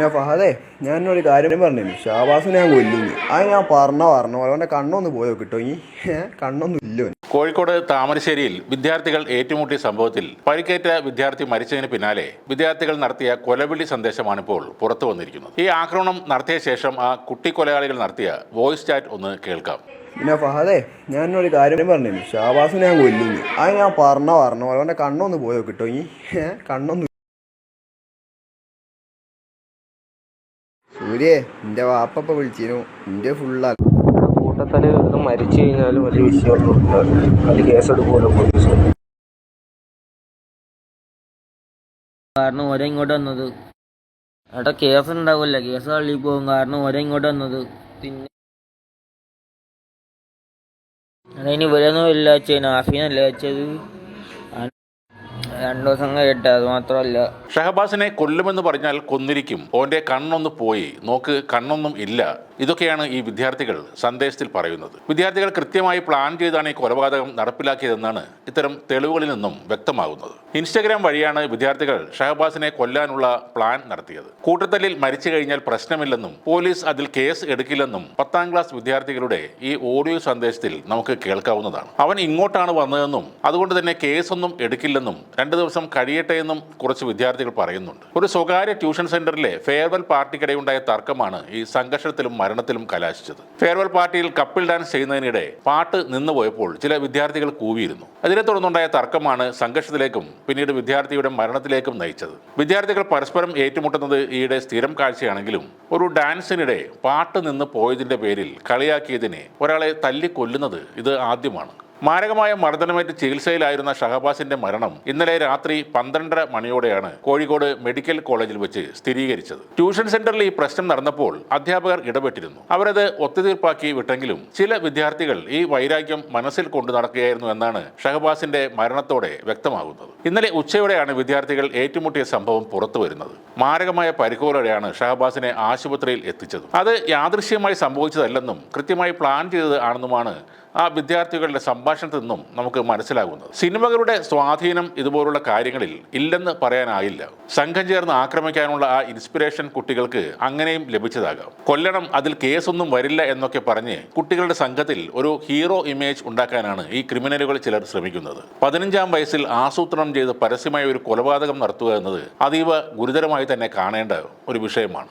പിന്നെ ഫഹദേ ഞാൻ ഒരു കാര്യം പറഞ്ഞു ഷാബാസിനെ ഞാൻ കൊല്ലുന്നു. അത് ഞാൻ പറഞ്ഞ പറഞ്ഞ അവന്റെ കണ്ണൊന്ന് പോയോ കിട്ടോ ഈ കണ്ണൊന്നും ഇല്ലോ കോഴിക്കോട് താമരശ്ശേരിയിൽ വിദ്യാർത്ഥികൾ ഏറ്റുമുട്ടിയ സംഭവത്തിൽ പരിക്കേറ്റ വിദ്യാർത്ഥി മരിച്ചതിന് പിന്നാലെ വിദ്യാർത്ഥികൾ നടത്തിയ കൊലവിളി സന്ദേശമാണ് ഇപ്പോൾ പുറത്തു വന്നിരിക്കുന്നത്. ഈ ആക്രമണം നടത്തിയ ശേഷം ആ കുട്ടി കൊലയാളികൾ നടത്തിയ വോയിസ് ചാറ്റ് ഒന്ന് കേൾക്കാം. പിന്നെ ഫഹദേ ഞാൻ ഒരു കാര്യം പറഞ്ഞു ഷാബാസിനെ ഞാൻ കൊല്ലുന്നു. അത് ഞാൻ പറഞ്ഞ പറഞ്ഞ അവന്റെ കണ്ണൊന്ന് പോയോ കിട്ടോ ഈ കണ്ണൊന്നും സൂര്യേ എന്റെ വാപ്പപ്പ വിളിച്ചിരുന്നു എന്റെ ഫുള്ളാ കൂട്ടത്തിൽ മരിച്ചു കഴിഞ്ഞാലും വലിയ വിഷയമൊന്നും അത് കേസെടുക്കുമല്ലോ പോലീസ് കാരണം ഓരോ ഇങ്ങോട്ട് വന്നത്. ഏട്ടാ കേസ് ഉണ്ടാവില്ല കേസ് തള്ളി പോകും. കാരണം ഓരോ ഇങ്ങോട്ട് വന്നത്. പിന്നെ അതിന് ഇവരൊന്നും ഇല്ല വെച്ചത് ആഫീനല്ലേ വെച്ചത്? രണ്ടു ദിവസം കഴിയട്ടെ അത് മാത്രമല്ല. ഷഹബാസിനെ കൊല്ലുമെന്ന് പറഞ്ഞാൽ കൊന്നിരിക്കും. ഓന്റെ കണ്ണൊന്ന് പോയി. നോക്ക് കണ്ണൊന്നും ഇല്ല. ഇതൊക്കെയാണ് ഈ വിദ്യാർത്ഥികൾ സന്ദേശത്തിൽ പറയുന്നത്. വിദ്യാർത്ഥികൾ കൃത്യമായി പ്ലാൻ ചെയ്താണ് ഈ കൊലപാതകം നടപ്പിലാക്കിയതെന്നാണ് ഇത്തരം തെളിവുകളിൽ നിന്നും വ്യക്തമാകുന്നത്. ഇൻസ്റ്റഗ്രാം വഴിയാണ് വിദ്യാർത്ഥികൾ ഷഹബാസിനെ കൊല്ലാനുള്ള പ്ലാൻ നടത്തിയത്. കൂട്ടത്തല്ലിൽ മരിച്ചു കഴിഞ്ഞാൽ പ്രശ്നമില്ലെന്നും പോലീസ് അതിൽ കേസ് എടുക്കില്ലെന്നും പത്താം ക്ലാസ് വിദ്യാർത്ഥികളുടെ ഈ ഓഡിയോ സന്ദേശത്തിൽ നമുക്ക് കേൾക്കാവുന്നതാണ്. അവൻ ഇങ്ങോട്ടാണ് വന്നതെന്നും അതുകൊണ്ട് തന്നെ കേസൊന്നും എടുക്കില്ലെന്നും രണ്ടു ദിവസം കഴിയട്ടെ എന്നും കുറച്ച് വിദ്യാർത്ഥികൾ പറയുന്നുണ്ട്. ഒരു സ്വകാര്യ ട്യൂഷൻ സെന്ററിലെ ഫെയർവെൽ പാർട്ടിക്കിടെയുണ്ടായ തർക്കമാണ് ഈ സംഘർഷത്തിലും മരണത്തിലും കലാശിച്ചത്. ഫെയർവെൽ പാർട്ടിയിൽ കപ്പിൾ ഡാൻസ് ചെയ്യുന്നതിനിടെ പാട്ട് നിന്നുപോയപ്പോൾ ചില വിദ്യാർത്ഥികൾ കൂവിയിരുന്നു. അതിനെ തുടർന്നുണ്ടായ തർക്കമാണ് സംഘർഷത്തിലേക്കും പിന്നീട് വിദ്യാർത്ഥിയുടെ മരണത്തിലേക്കും നയിച്ചത്. വിദ്യാർത്ഥികൾ പരസ്പരം ഏറ്റുമുട്ടുന്നത് ഈയിടെ സ്ഥിരം കാഴ്ചയാണെങ്കിലും ഒരു ഡാൻസിനിടെ പാട്ട് നിന്ന് പോയതിന്റെ പേരിൽ കളിയാക്കിയതിനെ ഒരാളെ തല്ലിക്കൊല്ലുന്നത് ഇത് ആദ്യമാണ്. മാരകമായ മർദ്ദനമേറ്റ് ചികിത്സയിലായിരുന്ന ഷഹബാസിന്റെ മരണം ഇന്നലെ രാത്രി പന്ത്രണ്ടര മണിയോടെയാണ് കോഴിക്കോട് മെഡിക്കൽ കോളേജിൽ വെച്ച് സ്ഥിരീകരിച്ചത്. ട്യൂഷൻ സെന്ററിൽ ഈ പ്രശ്നം നടന്നപ്പോൾ അധ്യാപകർ ഇടപെട്ടിരുന്നു. അവരത് ഒത്തുതീർപ്പാക്കി വിട്ടെങ്കിലും ചില വിദ്യാർത്ഥികൾ ഈ വൈരാഗ്യം മനസ്സിൽ കൊണ്ടു നടക്കുകയായിരുന്നു എന്നാണ് ഷഹബാസിന്റെ മരണത്തോടെ വ്യക്തമാകുന്നത്. ഇന്നലെ ഉച്ചയോടെയാണ് വിദ്യാർത്ഥികൾ ഏറ്റുമുട്ടിയ സംഭവം പുറത്തുവരുന്നത് മാരകമായ പരിക്കോലോടെയാണ് ഷഹബാസിനെ ആശുപത്രിയിൽ എത്തിച്ചത്. അത് യാദൃശ്യമായി സംഭവിച്ചതല്ലെന്നും കൃത്യമായി പ്ലാൻ ചെയ്തത് ആണെന്നുമാണ് ആ വിദ്യാർത്ഥികളുടെ സംഭാഷണത്തിൽ നിന്നും നമുക്ക് മനസ്സിലാകുന്നത്. സിനിമകളുടെ സ്വാധീനം ഇതുപോലുള്ള കാര്യങ്ങളിൽ ഇല്ലെന്ന് പറയാനായില്ല. സംഘം ചേർന്ന് ആക്രമിക്കാനുള്ള ആ ഇൻസ്പിറേഷൻ കുട്ടികൾക്ക് അങ്ങനെയും ലഭിച്ചതാകാം. കൊല്ലണം അതിൽ കേസൊന്നും വരില്ല എന്നൊക്കെ പറഞ്ഞ് കുട്ടികളുടെ സംഘത്തിൽ ഒരു ഹീറോ ഇമേജ് ഉണ്ടാക്കാനാണ് ഈ ക്രിമിനലുകൾ ചിലർ ശ്രമിക്കുന്നത്. പതിനഞ്ചാം വയസ്സിൽ ആസൂത്രണം ചെയ്ത് പരസ്യമായ ഒരു കൊലപാതകം നടത്തുക എന്നത് അതീവ ഗുരുതരമായി തന്നെ കാണേണ്ട ഒരു വിഷയമാണ്.